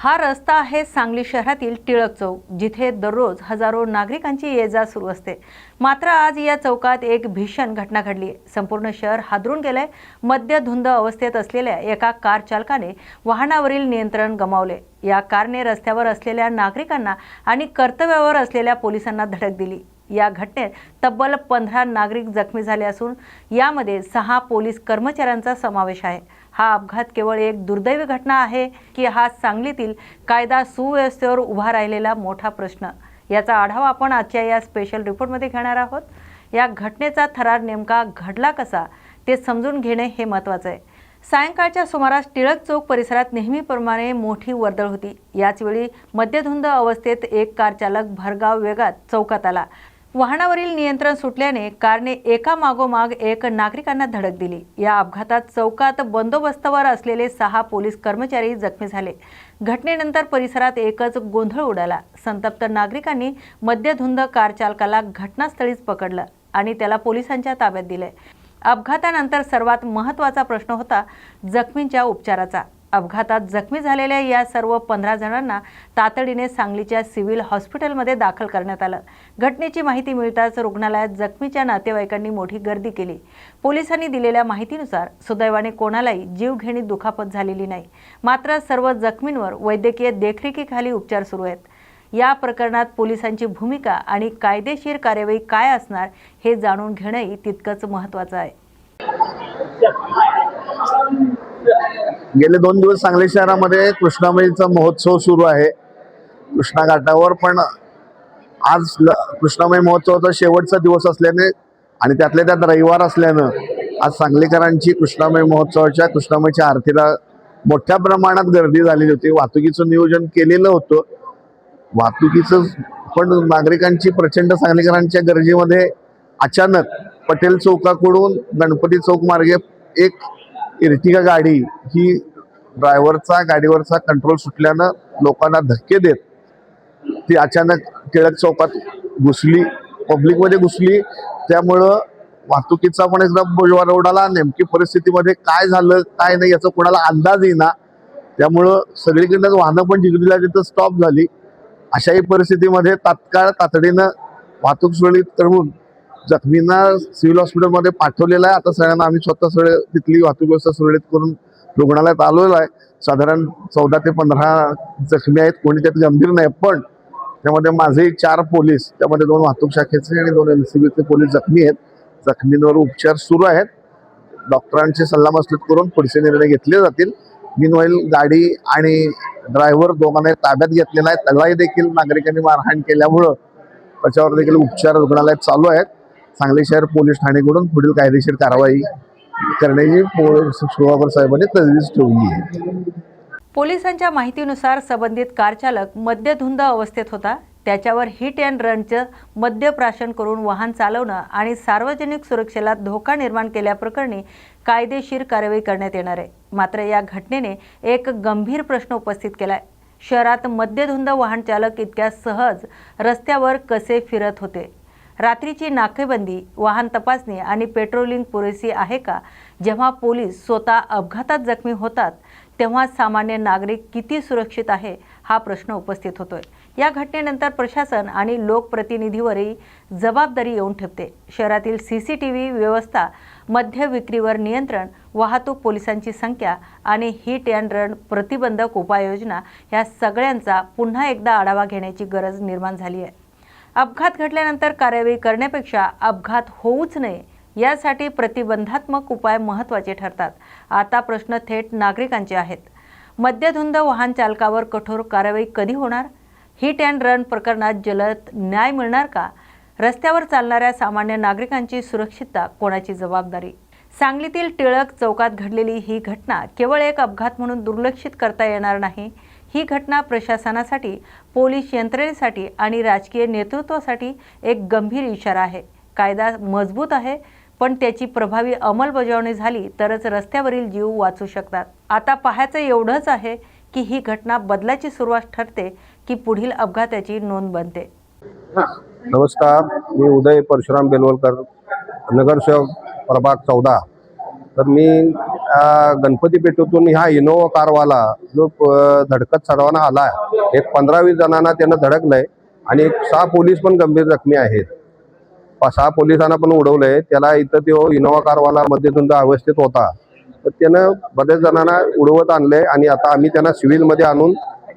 हा रस्ता आहे सांगली शहरातील टिळक चौक जिथे दररोज हजारो नागरिकांची ये जा सुरू असते. मात्र आज या चौकात एक भीषण घटना घडली. संपूर्ण शहर हादरून गेलंय. मद्यधुंद अवस्थेत असलेल्या एका कार चालकाने वाहनावरील नियंत्रण गमावले. या कारने रस्त्यावर असलेल्या नागरिकांना आणि कर्तव्यावर असलेल्या पोलिसांना धडक दिली. या घटनेत तब्बल पंधरा नागरिक जखमी झाले असून यामध्ये सहा पोलीस कर्मचाऱ्यांचा समावेश आहे. हा अपघात केवळ एक दुर्दैवी घटना आहे की हा सांगलीतील कायदा सुव्यवस्थेवर उभा राहिलेला मोठा प्रश्न. याचा आढावा आपण आजच्या या स्पेशल रिपोर्टमध्ये घेणार आहोत. या घटनेचा थरार नेमका घडला कसा ते समजून घेणे हे महत्त्वाचं आहे. सायंकाळच्या सुमारास टिळक चौक परिसरात नेहमीप्रमाणे मोठी वर्दळ होती. याचवेळी मद्यधुंद अवस्थेत एक कार चालक भरगाव वेगात चौकात आला. वाहनावरील नियंत्रण सुटल्याने कारने एका मागोमाग एक नागरिकांना धडक दिली. या अपघातात चौकात बंदोबस्तावर असलेले सहा पोलीस कर्मचारी जखमी झाले. घटनेनंतर परिसरात एकच गोंधळ उडाला. संतप्त नागरिकांनी मद्यधुंद कार चालकाला घटनास्थळीच पकडलं आणि त्याला पोलिसांच्या ताब्यात दिले. अपघातानंतर सर्वात महत्त्वाचा प्रश्न होता जखमींच्या उपचाराचा. अपघातात जखमी झालेल्या या सर्व पंधरा जणांना तातडीने सांगलीच्या सिव्हिल हॉस्पिटलमध्ये दाखल करण्यात आलं. घटनेची माहिती मिळताच रुग्णालयात जखमीच्या नातेवाईकांनी मोठी गर्दी केली. पोलिसांनी दिलेल्या माहितीनुसार सुदैवाने कोणालाही जीवघेणी दुखापत झालेली नाही. मात्र सर्व जखमींवर वैद्यकीय देखरेखीखाली उपचार सुरू आहेत. या प्रकरणात पोलिसांची भूमिका आणि कायदेशीर कार्यवाही काय असणार हे जाणून घेणंही तितकंच महत्त्वाचं आहे. गेले दोन दिवस सांगली शहरामध्ये कृष्णामाईचा महोत्सव सुरू आहे. कृष्णा घाटावर पण आज ल- कृष्णामाई महोत्सवाचा शेवटचा दिवस असल्याने आणि त्यातल्या त्यात रविवार असल्यानं आज सांगलीकरांची कृष्णामाई महोत्सवाच्या कृष्णामाईच्या आरतीला मोठ्या प्रमाणात गर्दी झालेली होती. वाहतुकीचं नियोजन केलेलं होतं. वाहतुकीचं पण नागरिकांची प्रचंड सांगलीकरांच्या गर्दीमध्ये अचानक पटेल चौकाकडून गणपती चौक मार्गे एक इर्टिगा गाडी ही ड्रायव्हरचा गाडीवरचा कंट्रोल सुटल्यानं लोकांना धक्के देत ती अचानक टिळक चौकात घुसली पब्लिकमध्ये घुसली. त्यामुळं वाहतुकीचा पण एकदा बोजवार रोडाला नेमकी परिस्थितीमध्ये काय झालं काय नाही याचा कोणाला अंदाज येईना. त्यामुळं सगळीकडनं वाहनं पण जिंकलीला तिथं स्टॉप झाली. अशाही परिस्थितीमध्ये तात्काळ तातडीनं वाहतूक सुरळीत करून जखमींना सिव्हिल हॉस्पिटलमध्ये पाठवलेलं आहे. आता सगळ्यांना आम्ही स्वतः सगळे तिथली वाहतूक व्यवस्था सुरळीत करून रुग्णालयात आलेलो आहे. साधारण चौदा ते पंधरा जखमी आहेत. कोणी त्यात गंभीर नाही. पण त्यामध्ये माझे चार पोलीस त्यामध्ये दोन वाहतूक शाखेचे आणि दोन एन सी बीचे पोलीस जखमी आहेत. जखमींवर उपचार सुरू आहेत. डॉक्टरांची सल्लामसलत करून पुढचे निर्णय घेतले जातील. मिनवाईल गाडी आणि ड्रायव्हर दोघांना ताब्यात घेतलेला आहे त्यालाही देखील नागरिकांनी मारहाण केल्यामुळं त्याच्यावर देखील उपचार रुग्णालयात चालू आहेत. सांगली शहर पोलीस ठाणेकडून पुढील कायदेशीर कारवाई करण्याची पोलीस साहेबांनी तजवीज ठेवली आहे. पोलिसांच्या माहितीनुसार संबंधित कार चालक मद्यधुंद अवस्थेत होता. त्याच्यावर हिट अँड रनचं मद्यप्राशन करून वाहन चालवणं आणि सार्वजनिक सुरक्षेला धोका निर्माण केल्याप्रकरणी कायदेशीर कारवाई करण्यात येणार आहे. मात्र या घटनेने एक गंभीर प्रश्न उपस्थित केलाय. शहरात मद्यधुंद वाहन चालक इतक्या सहज रस्त्यावर कसे फिरत होते? रात्रीची नाकेबंदी वाहन तपासणी आणि पेट्रोलिंग पुरेसी आहे का? जेव्हा पोलीस स्वतः अपघातात जखमी होतात तेव्हा सामान्य नागरिक किती सुरक्षित आहे हा प्रश्न उपस्थित होतोय. या घटनेनंतर प्रशासन आणि लोकप्रतिनिधीवरही जबाबदारी येऊन ठेपते. शहरातील सी सी टी व्ही व्यवस्था मध्य विक्रीवर नियंत्रण वाहतूक पोलिसांची संख्या आणि हिट अँड रन प्रतिबंधक उपाययोजना या सगळ्यांचा पुन्हा एकदा आढावा घेण्याची गरज निर्माण झाली आहे. अपघात घडल्यानंतर कार्यवाही करण्यापेक्षा अपघात होऊच नये यासाठी प्रतिबंधात्मक उपाय महत्त्वाचे ठरतात. आता प्रश्न थेट नागरिकांचे आहेत. मद्यधुंद वाहन चालकावर कठोर कारवाई कधी होणार? हिट अँड रन प्रकरणात जलद न्याय मिळणार का? रस्त्यावर चालणाऱ्या सामान्य नागरिकांची सुरक्षितता कोणाची जबाबदारी? सांगलीतील टिळक चौकात घडलेली ही घटना केवळ एक अपघात म्हणून दुर्लक्षित करता येणार नाही. ही घटना प्रशासनासाठी पोलीस यंत्रणेसाठी आणि राजकीय नेतृत्वासाठी एक गंभीर इशारा आहे. कायदा मजबूत आहे पण त्याची प्रभावी अंमलबजावणी झाली तरच रस्त्यावरील जीव वाचू शकतात. आता पाहायचं एवढंच आहे की ही घटना बदलाची सुरुवात ठरते की पुढील अपघाताची नोंद बनते. नमस्कार मी उदय परशुराम बेलवलकर नगरसेवक प्रभाग चौदा. तर मी गणपती पेठेतून ह्या इनोवा कारवाला जो धडकत सर्वांना आला एक पंधरा वीस जणांना त्यानं धडकलंय आणि एक सहा पोलीस पण गंभीर जखमी आहेत. सहा पोलिसांना पण उडवलंय. त्याला इथं तो इनोवा कारवाला मध्यधुंद अवस्थेत होता. तर त्यानं बऱ्याच जणांना उडवत आणलंय आणि आता आम्ही त्यांना सिव्हिलमध्ये आणून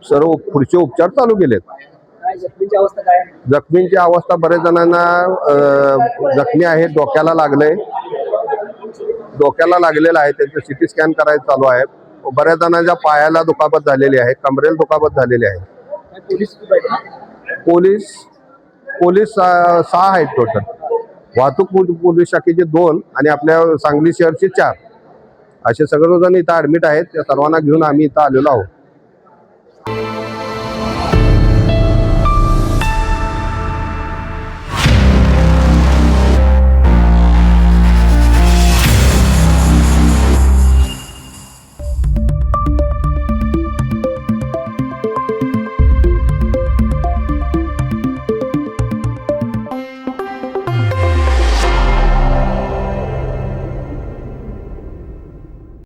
सर्व पुढचे उपचार चालू केलेत. जखमींची अवस्था बरेच जणांना जखमी आहेत डोक्याला लागलंय. डोक्याला लागलेलं आहे त्यांचं सिटी स्कॅन करायचं चालू आहे. बऱ्याच जणांच्या पायाला दुखापत झालेली आहे कमरेला दुखापत झालेली आहे. पोलीस? पोलीस सहा आहेत टोटल वाहतूक पोल- पोलीस शाखेचे दोन आणि आपल्या सांगली शहरचे चार. असे सगळेजण इथं ऍडमिट आहेत त्या सर्वांना घेऊन आम्ही इथं आलेलो आहोत.